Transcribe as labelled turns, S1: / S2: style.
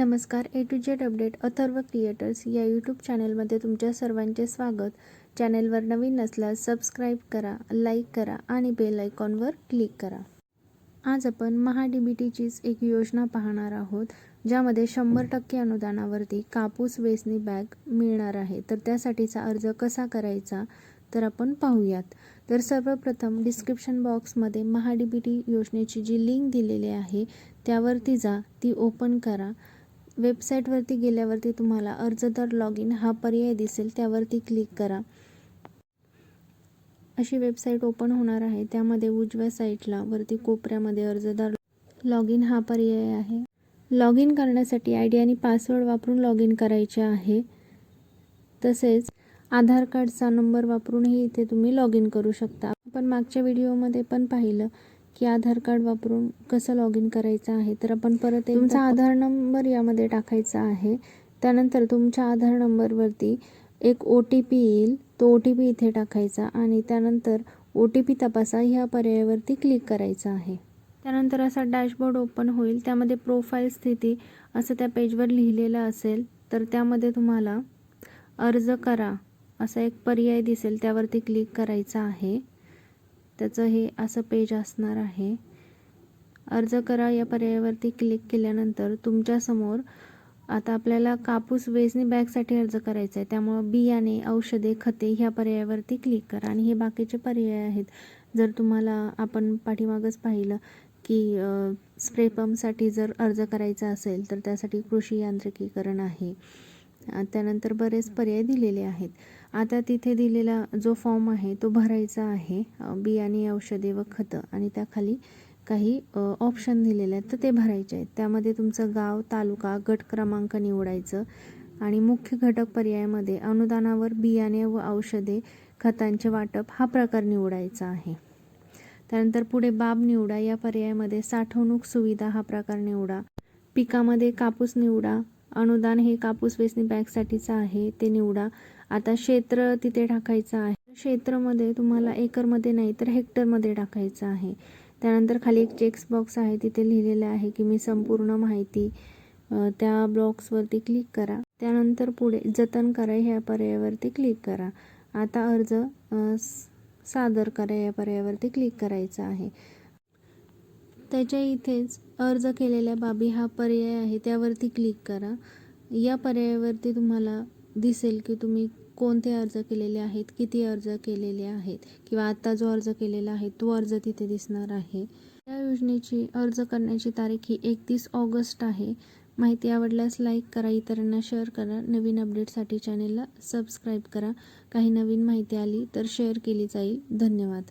S1: नमस्कार. A to Z update Atharva creators या YouTube चॅनलमध्ये तुमच्या सर्वांचे स्वागत. चॅनेलवर नवीन नसल्यास सबस्क्राईब करा लाईक करा आणि बेल आयकॉनवर क्लिक करा. आज आपण महाडीबीटीचीच बी टीचीच एक योजना पाहणार आहोत ज्यामध्ये शंभर टक्के अनुदानावरती कापूस वेचणी बॅग मिळणार आहे. तर त्यासाठीचा अर्ज कसा करायचा? तर आपण पाहूयात. तर सर्वप्रथम डिस्क्रिप्शन बॉक्समध्ये महाडीबीटी बी टी योजनेची जी लिंक दिलेली आहे त्यावरती जा ती ओपन करा. वेबसाईटवरती गेल्यावरती तुम्हाला अर्जदार लॉग इन हा पर्याय दिसेल त्यावरती क्लिक करा. अशी वेबसाईट ओपन होणार आहे. त्यामध्ये उजव्या साईटला वरती कोपऱ्यामध्ये अर्जदार लॉग इन हा पर्याय आहे. लॉग इन करण्यासाठी आय डी आणि पासवर्ड वापरून लॉग इन करायचे आहे. तसेच आधार कार्डचा नंबर वापरूनही इथे तुम्ही लॉग इन करू शकता. आपण मागच्या व्हिडिओमध्ये पण पाहिलं की आधार कार्ड वापरून कसं लॉग इन करायचं आहे? तर आपण परत तुमचा आधार नंबर यामध्ये टाकायचा आहे. त्यानंतर तुमच्या आधार नंबरवरती एक ओ टी पी येईल. तो ओ टी पी इथे टाकायचा आणि त्यानंतर ओ टी पी तपासा. ह्या पर्यायावरती क्लिक करायचं आहे. त्यानंतर असा डॅशबोर्ड ओपन होईल. त्यामध्ये प्रोफाईल स्थिती असं त्या पेजवर लिहिलेलं असेल तर त्यामध्ये तुम्हाला अर्ज करा. असा एक पर्याय दिसेल. त्यावरती क्लिक करायचा आहे. त्याचं हे असं पेज असणार आहे. अर्ज करा या पर्यायावरती क्लिक केल्यानंतर तुमच्यासमोर आता आपल्याला कापूस वेचणी बॅगसाठी अर्ज करायचा आहे. त्यामुळं बियाणे औषधे खते ह्या पर्यायावरती क्लिक करा. आणि हे बाकीचे पर्याय आहेत. जर तुम्हाला आपण पाठीमागच पाहिलं की स्प्रे पंपसाठी जर अर्ज करायचा असेल तर त्यासाठी कृषी यांत्रिकीकरण आहे. त्यानंतर बरेच पर्याय दिलेले आहेत. आता तिथे दिलेला जो फॉर्म आहे तो भरायचा आहे बियाणे औषधे व खतं. आणि त्याखाली काही ऑप्शन दिलेले आहेत तर ते भरायचे आहेत. त्यामध्ये तुमचं गाव तालुका गट क्रमांक निवडायचं. आणि मुख्य घटक पर्यायामध्ये अनुदानावर बियाणे व औषधे खतांचे वाटप हा प्रकार निवडायचा आहे. त्यानंतर पुढे बाब निवडा. या पर्यायामध्ये साठवणूक सुविधा हा प्रकार निवडा. पिकामध्ये कापूस निवडा. अनुदान हे कापूस वेचणी बॅगसाठीचं आहे ते निवडा. आता क्षेत्र तिथे टाकायचं आहे. क्षेत्रामध्ये तुम्हाला एकरमध्ये नाही तर हेक्टरमध्ये टाकायचं आहे. त्यानंतर खाली एक चेक्स बॉक्स आहे तिथे लिहिलेलं आहे की मी संपूर्ण माहिती त्या ब्लॉक्सवरती क्लिक करा. त्यानंतर पुढे जतन करा ह्या पर्यायावरती क्लिक करा. आता अर्ज सादर करा या पर्यायावरती क्लिक करायचा आहे. त्याच्या इथेच अर्ज केलेल्या बाबी हा पर्याय आहे त्यावरती क्लिक करा. या पर्यायावरती तुम्हाला दिसेल की तुम्ही कोणते अर्ज केलेले आहेत किती अर्ज केलेले आहेत किंवा आत्ता जो अर्ज केलेला आहे तो अर्ज तिथे दिसणार आहे. या योजनेची अर्ज करण्याची तारीख ही एकतीस ऑगस्ट आहे. माहिती आवडल्यास लाईक करा इतरांना शेअर करा. नवीन अपडेटसाठी चॅनेलला सबस्क्राईब करा. काही नवीन माहिती आली तर शेअर केली जाईल. धन्यवाद.